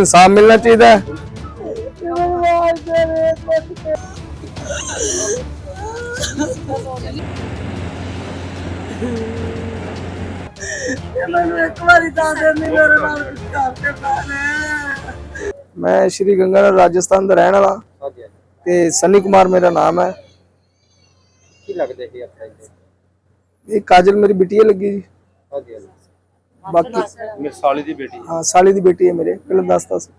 ਇਨਸਾਫ ਮਿਲਣਾ ਚਾਹੀਦਾ ਹੈ। ਮੈਨੂੰ ਇੱਕ ਵਾਰੀ ਦੱਸ ਦਿੰਦੀ ਮੇਰੇ ਨਾਲ ਕੁਝ ਕਰਕੇ ਪਾਣੇ ਮੈਂ ਸ਼੍ਰੀ ਗੰਗਾਨਗਰ ਰਾਜਸਥਾਨ ਦਾ ਰਹਿਣ ਵਾਲਾ। ਤੇ ਸਨੀ ਕੁਮਾਰ ਮੇਰਾ ਨਾਮ ਹੈ। ਕੀ ਲੱਗਦੇ ਸੀ ਆਪਣਾ ਇਹ ਕਾਜਲ ਮੇਰੀ ਬਿਟੀਆ ਲੱਗੀ ਜੀ। ਹਾਂਜੀ। ਬਾਕੀ ਮੇਰੀ ਸਾਲੀ ਦੀ ਬੇਟੀ। ਹਾਂ ਸਾਲੀ ਦੀ ਬੇਟੀ ਹੈ ਮੇਰੇ ਪਹਿਲਾਂ ਦੱਸਤਾ ਸੀ।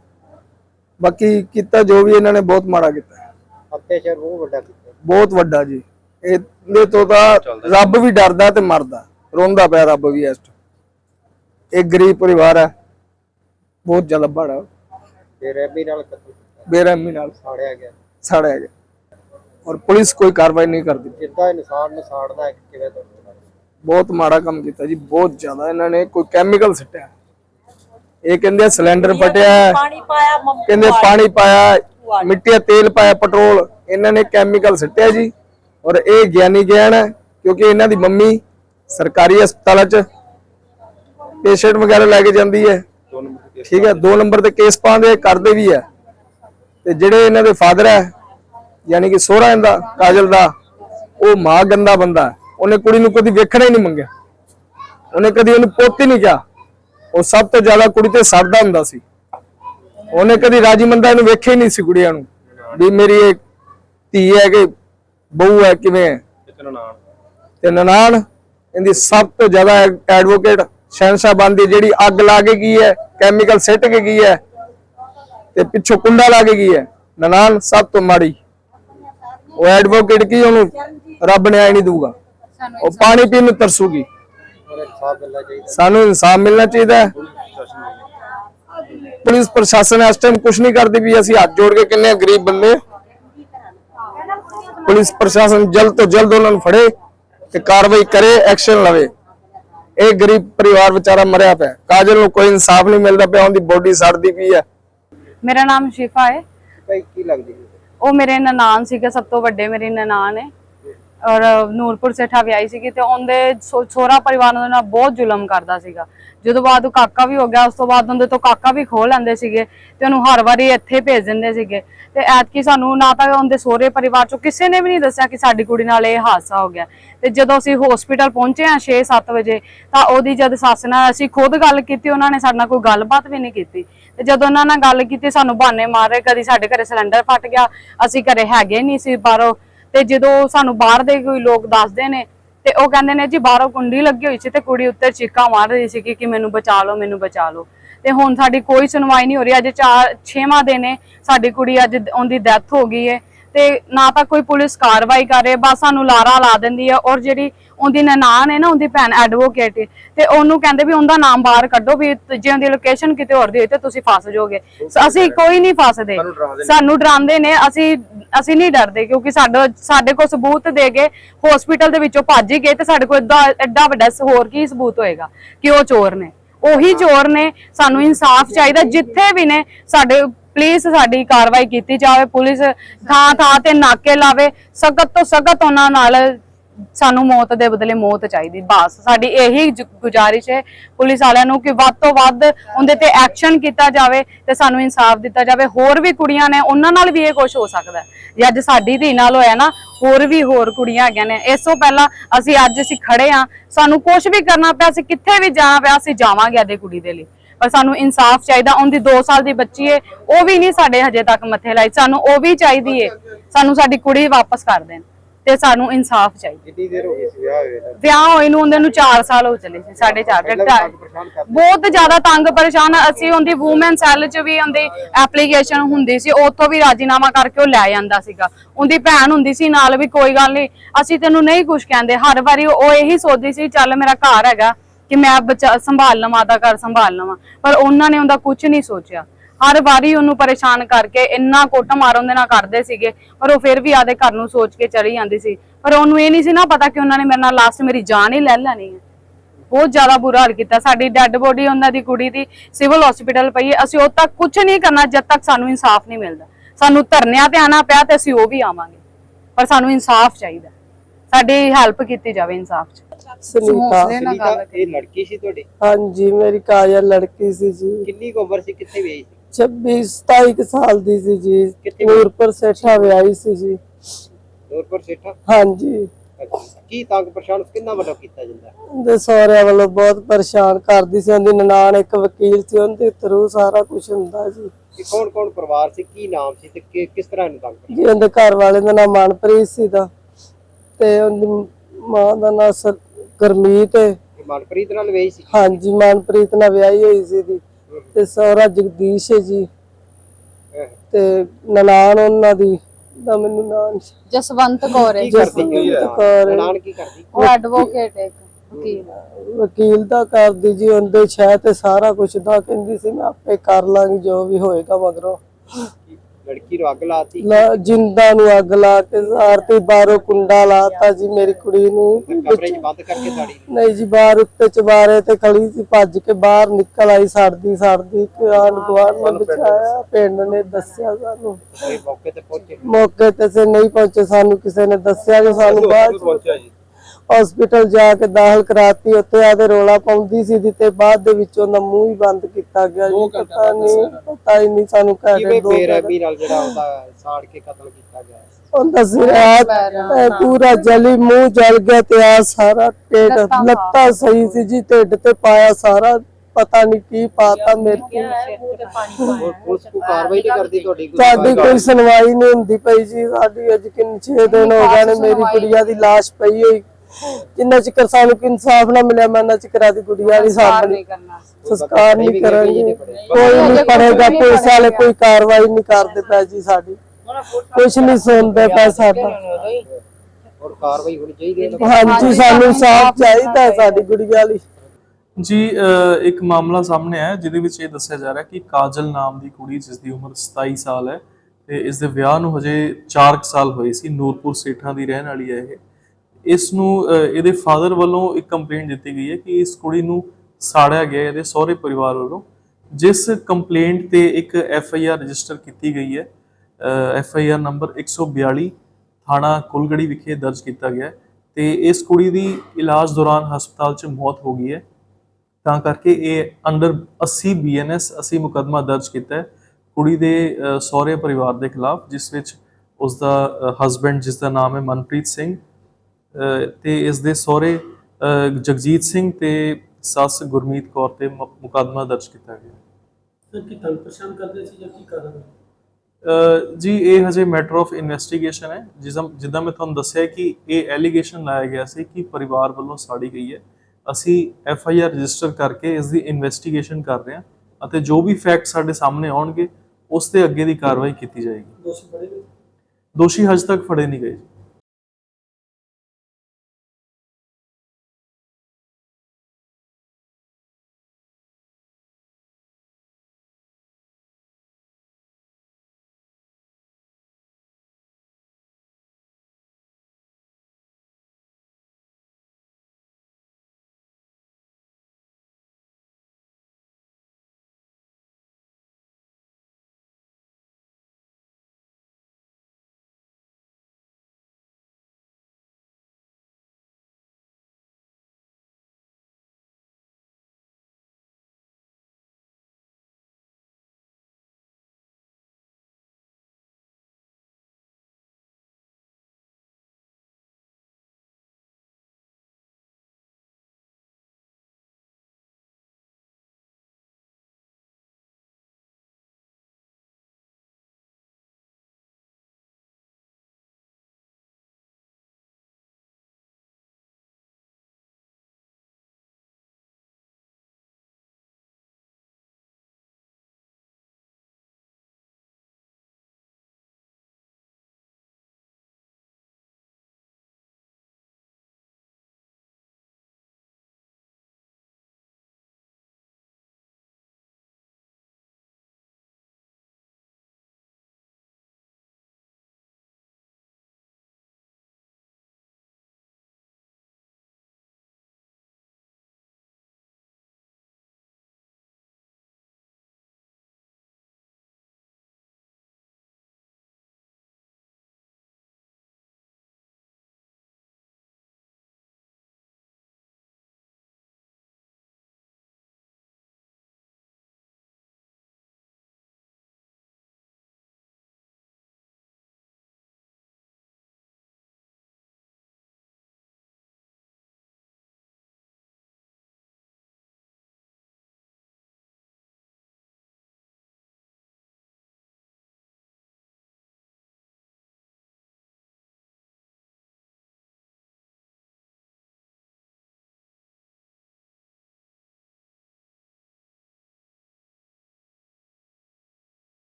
ਬਾਕੀ ਕੀਤਾ ਜੋ ਵੀ ਇਹਨਾਂ ਨੇ ਬਹੁਤ ਮਾੜਾ ਕੀਤਾ ਅਤਿਆਚਾਰ ਉਹ ਵੱਡਾ ਕੀਤਾ। ਬਹੁਤ ਵੱਡਾ ਜੀ। ਇਹਦੇ ਤੋਂ ਤਾਂ ਰੱਬ ਵੀ ਡਰਦਾ ਤੇ ਮਰਦਾ। ਰੋਂਦਾ ਪਿਆ ਰੱਬ ਵੀ ਇਸ time। ਇਹ ਗਰੀਬ ਪਰਿਵਾਰ ਹੈ। ਬਹੁਤ ਜ਼ਿਆਦਾ ਬੜਾ। ਤੇ ਰੈਬੀ ਨਾਲ ਕਤਲ ਕੀਤਾ। ਬੇਰਹਿਮੀ ਨਾਲ। ਸਾੜਿਆ ਗਿਆ। ਸਾੜਿਆ ਗਿਆ। ਔਰ ਪੁਲਿਸ ਕੋਈ ਕਾਰਵਾਈ ਨਹੀਂ ਕਰਦੀ। ਜਿੱਦਾਂ ਇਨਸਾਨ ਨੂੰ ਸਾੜਦਾ ਹੈ ਕਿਵੇਂ ਲੱਗਦਾ? ਬਹੁਤ ਮਾੜਾ ਕੰਮ ਕੀਤਾ ਜੀ ਬਹੁਤ ਜ਼ਿਆਦਾ ਇਹਨਾਂ ਨੇ ਕੋਈ ਕੈਮੀਕਲ ਸਿੱਟਿਆ। ਇਹ ਕਹਿੰਦੇ ਆ ਸਿਲੰਡਰ ਫਟਿਆ ਪਾਣੀ ਪਾਇਆ ਮੰਮੀ ਕਹਿੰਦੇ ਪਾਣੀ ਪਾਇਆ ਮਿੱਟੀ ਦਾ ਤੇਲ ਪਾਇਆ ਪੈਟਰੋਲ ਇਹਨਾਂ ਨੇ ਕੈਮੀਕਲ ਸਿੱਟਿਆ ਜੀ। ਔਰ ਇਹ ਗਿਆਨੀ ਗਿਆਨ ਹੈ ਕਿਉਂਕਿ ਇਹਨਾਂ ਦੀ ਮੰਮੀ ਸਰਕਾਰੀ ਹਸਪਤਾਲਾਂ 'ਚ ਪੇਸ਼ੈਂਟ ਵਗੈਰਾ ਲੈ ਕੇ ਜਾਂਦੀ ਹੈ। ਠੀਕ ਹੈ ਦੋ ਨੰਬਰ ਤੇ ਕੇਸ ਪਾਉਂਦੇ ਕਰਦੇ ਵੀ ਹੈ ਤੇ ਜਿਹੜੇ ਇਹਨਾਂ ਦੇ ਫਾਦਰ ਹੈ ਯਾਨੀ ਕਿ ਸੋਹਰਾ ਇਹਦਾ ਕਾਜਲ ਦਾ ਉਹ ਮਾਂ ਗੰਦਾ ਬੰਦਾ ਹੈ। ਉਹਨੇ ਕੁੜੀ ਨੂੰ ਕਦੀ ਵੇਖਣਾ ਹੀ ਨਹੀਂ ਮੰਗਿਆ। ਉਹਨੇ ਕਦੀ ਉਹਨੂੰ ਪੁੱਤ ਹੀ ਨਹੀਂ ਕਿਹਾ। ਉਹ ਸਭ ਤੋਂ ਜ਼ਿਆਦਾ ਕੁੜੀ ਤੇ ਸੜਦਾ ਹੁੰਦਾ ਸੀ। ਉਹਨੇ ਕਦੀ ਰਾਜੀ ਮੰਦਾ ਇਹਨੂੰ ਵੇਖਿਆ ਹੀ ਨਹੀਂ ਸੀ ਕੁੜੀਆਂ ਨੂੰ। ਵੀ ਮੇਰੀ ਇਹ ਧੀ ਹੈ ਕਿ ਬਹੂ ਹੈ ਕਿਵੇਂ ਹੈ। ਤੇ ਨਨਾਣ ਇਹਦੀ ਸਭ ਤੋਂ ਜ਼ਿਆਦਾ ਐਡਵੋਕੇਟ ਸ਼ਹਿਨशाह ਬੰਦੀ ਜਿਹੜੀ ਅੱਗ ਲਾ ਕੇ ਗਈ ਹੈ ਕੈਮੀਕਲ ਸਿੱਟ ਕੇ ਗਈ ਹੈ ਤੇ ਪਿੱਛੋਂ ਕੁੰਡਾ ਲਾ ਕੇ ਗਈ ਹੈ। ਨਨਾਣ ਸਭ ਤੋਂ ਮਾੜੀ। ਉਹ ਐਡਵੋਕੇਟ ਕੀ ਉਹਨੂੰ? ਰੱਬ ਨੇ ਆਈ ਨਹੀਂ ਉਹ ਪਾਣੀ ਪੀਣ ਨੂੰ ਤਰਸੂਗੀ। ਸਾਨੂੰ ਇਨਸਾਫ ਮਿਲਣਾ ਚਾਹੀਦਾ ਹੈ। ਪੁਲਿਸ ਪ੍ਰਸ਼ਾਸਨ ਇਸ ਟਾਈਮ ਕੁਝ ਨਹੀਂ ਕਰਦੀ ਵੀ ਅਸੀਂ ਹੱਥ ਜੋੜ ਕੇ ਕਿੰਨੇ ਗਰੀਬ ਬੰਦੇ ਪੁਲਿਸ ਪ੍ਰਸ਼ਾਸਨ ਜਲਦ ਤੋਂ ਜਲਦ ਉਹਨਾਂ ਨੂੰ ਫੜੇ ਤੇ ਕਾਰਵਾਈ ਕਰੇ ਐਕਸ਼ਨ ਲਵੇ। ਇਹ ਗਰੀਬ ਪਰਿਵਾਰ ਵਿਚਾਰਾ ਮਰਿਆ ਪਿਆ। ਕਾਜਲ ਨੂੰ ਕੋਈ ਇਨਸਾਫ ਨਹੀਂ ਮਿਲਦਾ ਪਿਆ ਉਹਦੀ ਬੋਡੀ ਸੜਦੀ ਪਈ ਹੈ। ਮੇਰਾ ਨਾਮ ਸ਼ਿਫਾ ਹੈ। ਭਾਈ ਕੀ ਲੱਗਦੀ ਉਹ ਮੇਰੇ ਨਨਾਣ ਸੀਗੇ ਸਭ ਤੋਂ ਵੱਡੇ ਮੇਰੀ ਨਨਾਣ ਹੈ। ਔਰ ਨੂਰਪੁਰ ਸੇਠਾ ਵਿਆਹੀ ਸੀਗੀ ਤੇ ਉਹਦੇ ਸੋ- ਸਹੁਰਾ ਪਰਿਵਾਰ ਉਹਦੇ ਨਾਲ ਬਹੁਤ ਜ਼ੁਲਮ ਕਰਦਾ ਸੀਗਾ। ਜਦੋਂ ਬਾਅਦ ਉਹ ਕਾਕਾ ਵੀ ਹੋ ਗਿਆ, ਉਸ ਤੋਂ ਬਾਅਦ ਉਹਦੇ ਤੋਂ ਕਾਕਾ ਵੀ ਖੋਹ ਲੈਂਦੇ ਸੀਗੇ ਤੇ ਉਹਨੂੰ ਹਰ ਵਾਰੀ ਇੱਥੇ ਭੇਜ ਦਿੰਦੇ ਸੀਗੇ। ਤੇ ਐਤਕੀ ਸਾਨੂੰ ਨਾ ਤਾਂ ਉਹਦੇ ਸਹੁਰੇ ਪਰਿਵਾਰ ਚੋਂ ਕਿਸੇ ਨੇ ਵੀ ਨਹੀਂ ਦੱਸਿਆ ਕਿ ਸਾਡੀ ਕੁੜੀ ਨਾਲ ਇਹ ਹਾਦਸਾ ਹੋ ਗਿਆ। ਤੇ ਜਦੋਂ ਅਸੀਂ ਹਸਪੀਟਲ ਪਹੁੰਚੇ ਆ 6-7 ਵਜੇ, ਤਾਂ ਉਹਦੀ ਜਦ ਸੱਸ ਨਾਲ ਅਸੀਂ ਖੁਦ ਗੱਲ ਕੀਤੀ, ਉਹਨਾਂ ਨੇ ਸਾਡੇ ਨਾਲ ਕੋਈ ਗੱਲਬਾਤ ਵੀ ਨਹੀਂ ਕੀਤੀ। ਤੇ ਜਦੋਂ ਉਹਨਾਂ ਨਾਲ ਗੱਲ ਕੀਤੀ, ਸਾਨੂੰ ਬਹਾਨੇ ਮਾਰ ਰਹੇ, ਕਦੀ ਸਾਡੇ ਘਰੇ ਸਿਲੰਡਰ ਫਟ ਗਿਆ, ਅਸੀਂ ਘਰੇ ਹੈਗੇ ਨਹੀਂ ਸੀ, ਬਾਹਰੋਂ ਤੇ ਜਦੋਂ ਸਾਨੂੰ ਬਾਹਰ ਦੇ ਕੋਈ ਲੋਕ ਦੱਸਦੇ ਨੇ, ਤੇ ਉਹ ਕਹਿੰਦੇ ਨੇ ਜੀ ਬਾਹਰੋਂ ਕੁੰਡੀ ਲੱਗੀ ਹੋਈ ਸੀ ਤੇ ਕੁੜੀ ਉੱਤੇ ਚੀਕਾਂ ਮਾਰ ਰਹੀ ਸੀ ਕਿ ਮੈਨੂੰ ਬਚਾ ਲਓ, ਮੈਨੂੰ ਬਚਾ ਲਓ। ਤੇ ਹੁਣ ਸਾਡੀ ਕੋਈ ਸੁਣਵਾਈ ਨਹੀਂ ਹੋ ਰਹੀ। ਅੱਜ 4 6ਵਾਂ ਦਿਨ ਹੈ ਸਾਡੀ ਕੁੜੀ ਅੱਜ ਉਹਦੀ ਡੈਥ ਹੋ ਗਈ ਹੈ ਤੇ ਨਾ ਤਾਂ ਕੋਈ ਪੁਲਿਸ ਕਾਰਵਾਈ ਕਰ ਰਹੀ ਬਸ ਸਾਨੂੰ ਲਾਰਾ ਲਾ ਦਿੰਦੀ ਹੈ ਔਰ ਜਿਹੜੀ ਉਹਦੀ ਨਨਾਣ ਹੈ ਨਾ ਉਹਦੀ ਭੈਣ ਐਡਵੋਕੇਟ ਹੈ ਤੇ ਉਹਨੂੰ ਕਹਿੰਦੇ ਵੀ ਉਹਦਾ ਨਾਮ ਬਾਹਰ ਕੱਢੋ ਵੀ ਤ- ਜੇ ਉਹਦੀ ਲੋਕੇਸ਼ਨ ਕਿਤੇ ਹੋਰ ਦੀ ਹੋਈ ਤੇ ਤੁਸੀਂ ਫਸ ਜਾਓਗੇ। ਅਸੀਂ ਕੋਈ ਨਹੀਂ ਫਸਦੇ। ਸਾਨੂੰ ਡਰਾਉਂਦੇ ਨੇ ਅਸੀਂ ਅਸੀਂ ਨਹੀਂ ਡਰਦੇ ਕਿਉਂਕਿ ਸਾਡਾ ਸਾਡੇ ਕੋਲ ਸਬੂਤ ਦੇ ਕੇ ਹਸਪੀਟਲ ਦੇ ਵਿੱਚੋਂ ਭੱਜ ਹੀ ਗਏ ਤੇ ਸਾਡੇ ਕੋਲ ਏਡਾ ਐਡਾ ਵੱਡਾ ਹੋਰ ਕੀ ਸਬੂਤ ਹੋਏਗਾ ਕਿ ਉਹ ਚੋਰ ਨੇ। ਉਹੀ ਚੋਰ ਨੇ ਸਾਨੂੰ ਇਨਸਾਫ ਚਾਹੀਦਾ ਜਿੱਥੇ ਵੀ ਨੇ ਸਾਡੇ ਪਲੀਜ਼ ਸਾਡੀ ਕਾਰਵਾਈ ਕੀਤੀ ਜਾਵੇ, ਪੁਲਿਸ ਥਾਂ ਥਾਂ ਤੇ ਨਾਕੇ ਲਾਵੇ, ਸਖਤ ਤੋਂ ਸਖਤ ਉਹਨਾਂ ਨਾਲ ਸਾਨੂੰ ਮੌਤ ਦੇ ਬਦਲੇ ਮੌਤ ਚਾਹੀਦੀ। ਬਸ, ਸਾਡੀ ਇਹੀ ਗੁਜ਼ਾਰਿਸ਼ ਹੈ ਪੁਲਿਸ ਵਾਲਿਆਂ ਨੂੰ ਕਿ ਵੱਧ ਤੋਂ ਵੱਧ ਉਹਦੇ ਤੇ ਐਕਸ਼ਨ ਕੀਤਾ ਜਾਵੇ ਤੇ ਸਾਨੂੰ ਇਨਸਾਫ ਦਿੱਤਾ ਜਾਵੇ। ਹੋਰ ਵੀ ਕੁੜੀਆਂ ਨੇ, ਉਹਨਾਂ ਨਾਲ ਵੀ ਇਹ ਕੁਝ ਹੋ ਸਕਦਾ ਜੇ ਅੱਜ ਸਾਡੀ ਧੀ ਨਾਲ ਹੋਇਆ ਨਾ, ਹੋਰ ਵੀ ਹੋਰ ਕੁੜੀਆਂ ਹੈਗੀਆਂ ਨੇ। ਇਸ ਤੋਂ ਪਹਿਲਾਂ ਅਸੀਂ ਅੱਜ ਅਸੀਂ ਖੜੇ ਆ ਸਾਨੂੰ ਕੁਝ ਵੀ ਕਰਨਾ ਪਿਆ, ਅਸੀਂ ਕਿੱਥੇ ਵੀ ਜਾਣਾ ਪਿਆ, ਅਸੀਂ ਜਾਵਾਂਗੇ ਆਦੇ ਕੁੜੀ ਦੇ ਲਈ। ਪਰ ਸਾਨੂੰ ਇਨਸਾਫ ਚਾਹੀਦਾ ਉਹਦੀ 2 ਸਾਲ ਦੀ ਬੱਚੀ ਏ ਉਹ ਵੀ ਨਹੀਂ ਸਾਡੇ ਹਜੇ ਤੱਕ ਮੱਥੇ ਲਾਈ ਸਾਨੂੰ ਉਹ ਵੀ ਚਾਹੀਦੀ ਏ ਸਾਨੂੰ ਸਾਡੀ ਕੁੜੀ ਵਾਪਸ ਕਰ ਦੇਣ ਤੇ ਸਾਨੂੰ ਇਨਸਾਫ ਚਾਹੀਦਾ। ਕਿੰਨੀ ਦੇਰ ਹੋ ਗਈ ਸੀ ਵਿਆਹ ਹੋਏ ਨੂੰ? ਵਿਆਹ ਹੋਏ ਨੂੰ ਉਹਦੇ ਨੂੰ 4 ਸਾਲ ਹੋ ਚਲੇ ਸੀ ਸਾਢੇ ਚਾਰ ਪਹਿਲਾਂ ਵੀ ਢਾਈ। ਤੰਗ ਪਰੇਸ਼ਾਨ ਕਰਦੇ ਬਹੁਤ ਜ਼ਿਆਦਾ ਤੰਗ ਪਰੇਸ਼ਾਨ ਅਸੀਂ ਉਹਦੀ ਵੂਮਨ ਸੈੱਲ 'ਚ ਵੀ ਉਹਦੀ ਐਪਲੀਕੇਸ਼ਨ ਹੁੰਦੀ ਸੀ ਉੱਥੋਂ ਵੀ ਰਾਜੀਨਾਮਾ ਕਰਕੇ ਉਹ ਲੈ ਜਾਂਦਾ ਸੀਗਾ। ਉਹਦੀ ਭੈਣ ਹੁੰਦੀ ਸੀ ਨਾਲ ਵੀ ਕੋਈ ਗੱਲ ਨਹੀਂ ਅਸੀਂ ਤੈਨੂੰ ਨਹੀਂ ਕੁਝ ਕਹਿੰਦੇ ਹਰ ਵਾਰੀ ਉਹ ਇਹੀ ਸੋਚਦੀ ਸੀ ਚੱਲ ਮੇਰਾ ਘਰ ਹੈਗਾ ਕਿ ਮੈਂ ਬਚਾ ਸੰਭਾਲ ਲਵਾਂ ਦਾ ਘਰ ਸੰਭਾਲ ਲਵਾਂ। ਪਰ ਉਹਨਾਂ ਨੇ ਉਹਦਾ ਕੁਝ ਨਹੀਂ ਸੋਚਿਆ। ਹਰ ਵਾਰੀ ਉਹਨੂੰ ਪਰੇਸ਼ਾਨ ਕਰਕੇ ਇੰਨਾ ਕੁੱਟ ਮਾਰ ਉਹਦੇ ਨਾਲ ਕਰਦੇ ਸੀਗੇ, ਪਰ ਉਹ ਫਿਰ ਵੀ ਆਦੇ ਘਰ ਨੂੰ ਸੋਚ ਕੇ ਚਲੀ ਜਾਂਦੀ ਸੀ। ਪਰ ਉਹਨੂੰ ਇਹ ਨਹੀਂ ਸੀ ਨਾ ਪਤਾ ਕਿ ਉਹਨਾਂ ਨੇ ਮੇਰੇ ਨਾਲ ਲਾਸਟ ਮੇਰੀ ਜਾਨ ਹੀ ਲੈ ਲੈਣੀ ਹੈ। ਬਹੁਤ ਜ਼ਿਆਦਾ ਬੁਰਾ ਹਾਲ ਕੀਤਾ। ਸਾਡੀ ਡੈੱਡ ਬੋਡੀ ਉਹਨਾਂ ਦੀ ਕੁੜੀ ਦੀ ਸਿਵਲ ਹਸਪੀਟਲ ਪਈ ਹੈ। ਅਸੀਂ ਉਹ ਤੱਕ ਕੁਝ ਨਹੀਂ ਕਰਨਾ ਜਦ ਤੱਕ ਸਾਨੂੰ ਇਨਸਾਫ ਨਹੀਂ ਮਿਲਦਾ। ਸਾਨੂੰ ਧਰਨਿਆਂ ਤੇ ਆਣਾ ਪਿਆ ਤੇ ਅਸੀਂ ਉਹ ਵੀ ਆਵਾਂਗੇ। ਪਰ ਸਾਨੂੰ ਇਨਸਾਫ ਚਾਹੀਦਾ ਸਾਡੀ ਹੈਲਪ ਕੀਤੀ ਜਾਵੇ ਇਨਸਾਫ 'ਚ। ਸੁਨੀਤਾ। ਹੌਸਲੇ ਨਾਲ ਗੱਲ ਸੁਨੀਤਾ ਇਹ ਲੜਕੀ ਸੀ ਤੁਹਾਡੀ? ਹਾਂਜੀ ਮੇਰੀ ਕਾਜਲ ਲੜਕੀ ਸੀ ਜੀ। ਕਿੰਨੀ ਕੁ ਉਮਰ ਸੀ? ਕਿੱਥੇ ਵਿਆਹੀ ਸੀ? 26 27 ਕੁ ਸਾਲ ਦੀ ਸੀ ਜੀ। ਕਿੱਥੇ? ਨੂਰਪੁਰ ਸੇਠਾ ਵਿਆਹੀ ਸੀ ਜੀ। ਨੂਰਪੁਰ ਸੇਠਾ? ਹਾਂਜੀ। ਅੱਛਾ। ਕੀ ਤੰਗ ਪਰੇਸ਼ਾਨ ਕਿੰਨਾ ਵੱਡਾ ਕੀਤਾ ਜਾਂਦਾ? ਉਹਦੇ ਸਹੁਰਿਆਂ ਵੱਲੋਂ ਬਹੁਤ ਪਰੇਸ਼ਾਨ ਕਰਦੀ ਸੀ ਉਹਦੀ ਨਨਾਣ ਇੱਕ ਵਕੀਲ ਸੀ ਉਹਦੇ ਥਰੂ ਸਾਰਾ ਕੁਝ ਹੁੰਦਾ ਜੀ। ਕਿ ਕੌਣ ਕੌਣ ਪਰਿਵਾਰ ਸੀ? ਕੀ ਨਾਮ ਸੀ ਤੇ ਕਿ- ਕਿਸ ਤਰ੍ਹਾਂ ਇਹਨੂੰ ਤੰਗ ਜੀ ਉਹਦੇ ਘਰ ਵਾਲੇ ਦਾ ਨਾਮ ਮਨਪ੍ਰੀਤ ਸੀ ਦਾ। ਤੇ ਉਹਦੀ ਮਾਂ ਦਾ ਨਾਮ ਗੁਰਮੀਤ ਹੈ। ਮਨਪ੍ਰੀਤ ਨਾਲ ਵੇਈ ਸੀ? ਹਾਂਜੀ ਮਨਪ੍ਰੀਤ ਨਾਲ ਵਿਆਹੀ ਹੋਈ ਸੀ ਦੀ ਤੇ ਸਹੁਰਾ ਜਗਦੀਸ਼ ਹੈ ਜੀ। ਤੇ ਨਨਾਣ ਉਹਨਾਂ ਦੀ ਦਾ ਮੈਨੂੰ ਨਾਮ ਜਸਵੰਤ ਕੌਰ ਹੈ। ਜਸਵੰਤ ਕੌਰ ਹੈ। ਨਾਨ ਕੀ ਕਰਦੀ? ਉਹ ਐਡਵੋਕੇਟ ਹੈ ਇੱਕ ਵਕੀਲ। ਵਕੀਲ ਦਾ ਕਰਦੀ ਜੀ ਉਹਦੇ ਤੇ ਸਾਰਾ ਕੁਝ ਦਾ। ਕਹਿੰਦੀ ਸੀ ਮੈਂ ਆਪੇ ਕਰ ਲਾਂਗੀ ਜੋ ਵੀ ਹੋਏਗਾ ਮਗਰੋਂ। ਲੜਕੀ ਨੂੰ ਅੱਗ ਲਾਤੀ? ਲਾ- ਜਿੰਦਾ ਨੂੰ ਅੱਗ ਲਾ ਕੇ ਆਰਤੀ ਬਾਹਰੋਂ ਕੁੰਡਾ ਲਾਤਾ ਜੀ ਮੇਰੀ ਕੁੜੀ ਨੂੰ। ਕਮਰੇ 'ਚ ਬੰਦ ਕਰਕੇ ਸਾੜੀ ਨਹੀਂ ਜੀ ਬਾਹਰ ਉੱਤੇ ਚਬਾਰੇ ਤੇ ਖੜੀ ਸੀ ਭੱਜ ਕੇ ਬਾਹਰ ਨਿਕਲ ਆਈ ਸੜਦੀ ਸੜਦੀ ਆਂਢ ਗੁਆਂਢ ਨੇ ਬਚਾਇਆ ਪਿੰਡ ਨੇ ਦੱਸਿਆ ਸਾਨੂੰ। ਮੌਕੇ ਤੇ ਪਹੁੰਚੇ? ਮੌਕੇ ਤੇ ਸੇ ਨਹੀਂ ਪਹੁੰਚੇ ਸਾਨੂੰ ਕਿਸੇ ਨੇ ਦੱਸਿਆ ਕਿ ਸਾਨੂੰ ਬਾਅਦ ਹਸਪੀਟਲ ਜਾ ਕੇ ਦਾਖਲ ਕਰਾਤੀ ਉੱਥੇ ਆਦੇ ਰੋਲਾ ਪਾਉਂਦੀ ਸੀ ਤੇ ਬਾਅਦ ਦੇ ਵਿੱਚ ਉਹਦਾ ਮੂੰਹ ਹੀ ਬੰਦ ਕੀਤਾ ਗਿਆ ਜੀ। ਪਤਾ ਨਹੀਂ ਪਤਾ ਹੀ ਨਹੀਂ ਸਾਨੂੰ ਘੰਟੇ ਕਿਵੇਂ ਦੋ ਬੇਰਹਿਮੀ ਨਾਲ ਜਿਹੜਾ ਉਹਦਾ ਸਾੜ ਕੇ ਕਤਲ ਕੀਤਾ ਗਿਆ ਉਹਦਾ ਸਿਰ ਪੂਰਾ ਜਲੀ ਮੂੰਹ ਜਲ ਗਿਆ ਤੇ ਆ ਸਾਰਾ ਢਿੱਡ ਲੱਤਾਂ ਸਹੀ ਸੀ ਜੀ ਢਿੱਡ ਤੇ ਪਾਇਆ ਸਾਰਾ ਪਤਾ ਨਹੀਂ ਕੀ ਪਾਤਾ ਮੇਰੇ ਕੋਲ ਹੋਰ ਪੁਲਿਸ ਕੋ ਕਾਰਵਾਈ ਨਹੀਂ ਕਰਦੀ ਤੁਹਾਡੀ? ਕੋਈ? ਸਾਡੀ ਕੋਈ ਸੁਣਵਾਈ ਨਹੀਂ ਹੁੰਦੀ ਪਈ ਜੀ ਸਾਡੀ ਅੱਜ ਕਿੰਨੇ 6 ਦਿਨ ਹੋ ਗਏ ਨੇ ਮੇਰੀ ਗੁੜੀਆ ਦੀ ਲਾਸ਼ ਪਈ ਹੋਈ। ਜਿੰਨਾ ਚਿਰ ਸਾਨੂੰ ਕੋਈ ਇਨਸਾਫ ਨਾ ਮਿਲਿਆ ਮੈਂ ਨਾ ਚਿਰ ਆਦੀ ਗੁੜੀਆ ਦੀ ਸਾਹਮਣੇ ਕਰਨਾ। ਸੰਸਕਾਰ ਨਹੀਂ ਕਰਾਂਗੇ। ਕੋਈ ਨਹੀਂ ਕਰੇਗਾ ਪੁਲਿਸ ਵਾਲੇ ਕੋਈ ਕਾਰਵਾਈ ਨਹੀਂ ਕਰਦੇ ਪਏ ਜੀ ਸਾਡੀ। ਕੁਝ ਨਹੀਂ ਸੁਣਦੇ ਪਏ ਸਾਡਾ। ਹੋਰ ਕਾਰਵਾਈ ਹੋਣੀ ਚਾਹੀਦੀ ਹੈ ਹਾਂਜੀ ਸਾਨੂੰ ਇਨਸਾਫ ਚਾਹੀਦਾ ਹੈ ਸਾਡੀ ਗੁੜੀਆ ਲਈ ਜੀ ਇੱਕ ਮਾਮਲਾ ਸਾਹਮਣੇ ਆਇਆ ਜਿਹਦੇ ਵਿੱਚ ਇਹ ਦੱਸਿਆ ਜਾ ਰਿਹਾ ਕਿ ਕਾਜਲ ਨਾਮ ਦੀ ਕੁੜੀ ਜਿਸ ਦੀ ਉਮਰ 27 ਸਾਲ ਹੈ ਤੇ ਇਸ ਦੇ ਵਿਆਹ ਨੂੰ ਹਜੇ 4 ਸਾਲ ਹੋਏ ਸੀ ਨੂਰਪੁਰ ਸੇਠਾਂ ਦੀ ਰਹਿਣ ਵਾਲੀ ਹੈ ਇਹ। ਇਸ ਨੂੰ ਇਹਦੇ ਫਾਦਰ ਵੱਲੋਂ ਇੱਕ ਕੰਪਲੇਂਟ ਦਿੱਤੀ ਗਈ ਹੈ ਕਿ ਇਸ ਕੁੜੀ ਨੂੰ ਸਾੜਿਆ ਗਿਆ ਇਹਦੇ ਸਹੁਰੇ ਪਰਿਵਾਰ ਵੱਲੋਂ, ਜਿਸ ਕੰਪਲੇਂਟ ਤੇ ਇੱਕ ਐਫ ਆਈ ਆਰ ਰਜਿਸਟਰ ਕੀਤੀ ਗਈ ਹੈ ਐਫ ਆਈ ਆਰ ਨੰਬਰ 142 ਥਾਣਾ ਕੁਲਗੜੀ ਵਿਖੇ ਦਰਜ ਕੀਤਾ ਗਿਆ ਹੈ ਤੇ ਇਸ ਕੁੜੀ ਦੀ ਇਲਾਜ ਦੌਰਾਨ ਹਸਪਤਾਲ 'ਚ ਮੌਤ ਹੋ ਗਈ ਹੈ। ਤਾਂ ਕਰਕੇ ਇਹ ਅੰਡਰ 80 ਬੀਐਨਐਸ ਅਸੀਂ ਮੁਕੱਦਮਾ ਦਰਜ ਕੀਤਾ ਹੈ ਕੁੜੀ ਦੇ ਸਹੁਰੇ ਪਰਿਵਾਰ ਦੇ ਖਿਲਾਫ, ਜਿਸ ਵਿੱਚ ਉਸ ਦਾ ਹਸਬੰਡ ਜਿਸ ਦਾ ਨਾਮ ਹੈ ਮਨਪ੍ਰੀਤ ਸਿੰਘ ਤੇ ਇਸ ਦੇ ਸਹੁਰੇ ਜਗਜੀਤ ਸਿੰਘ ਤੇ ਸੱਸ ਗੁਰਮੀਤ ਕੌਰ ਤੇ ਮੁਕੱਦਮਾ ਦਰਜ ਕੀਤਾ ਗਿਆ। ਕਿ ਤੰਗ ਪਰੇਸ਼ਾਨ ਕਰਦੇ ਸੀ ਜਾਂ ਕੀ ਕਾਰਨ? ਜੀ ਇਹ ਹਜੇ ਮੈਟਰ ਆਫ ਇਨਵੈਸਟੀਗੇਸ਼ਨ ਹੈ। ਜਿਸਮ ਜਿੱਦਾਂ ਮੈਂ ਤੁਹਾਨੂੰ ਦੱਸਿਆ ਕਿ ਇਹ ਐਲੀਗੇਸ਼ਨ ਲਾਇਆ ਗਿਆ ਸੀ ਕਿ ਪਰਿਵਾਰ ਵੱਲੋਂ ਸਾੜੀ ਗਈ ਹੈ। ਅਸੀਂ ਐਫ ਆਈ ਆਰ ਰਜਿਸਟਰ ਕਰਕੇ ਇਸ ਦੀ ਇਨਵੈਸਟੀਗੇਸ਼ਨ ਕਰ ਰਹੇ ਹਾਂ ਅਤੇ ਜੋ ਵੀ ਫੈਕਟ ਸਾਡੇ ਸਾਹਮਣੇ ਆਉਣਗੇ ਉਸ ਤੇ ਅੱਗੇ ਦੀ ਕਾਰਵਾਈ ਕੀਤੀ ਜਾਏਗੀ। ਦੋਸ਼ੀ ਫੜੇ ਦੋਸ਼ੀ ਹਜੇ ਤੱਕ ਫੜੇ ਨਹੀਂ ਗਏ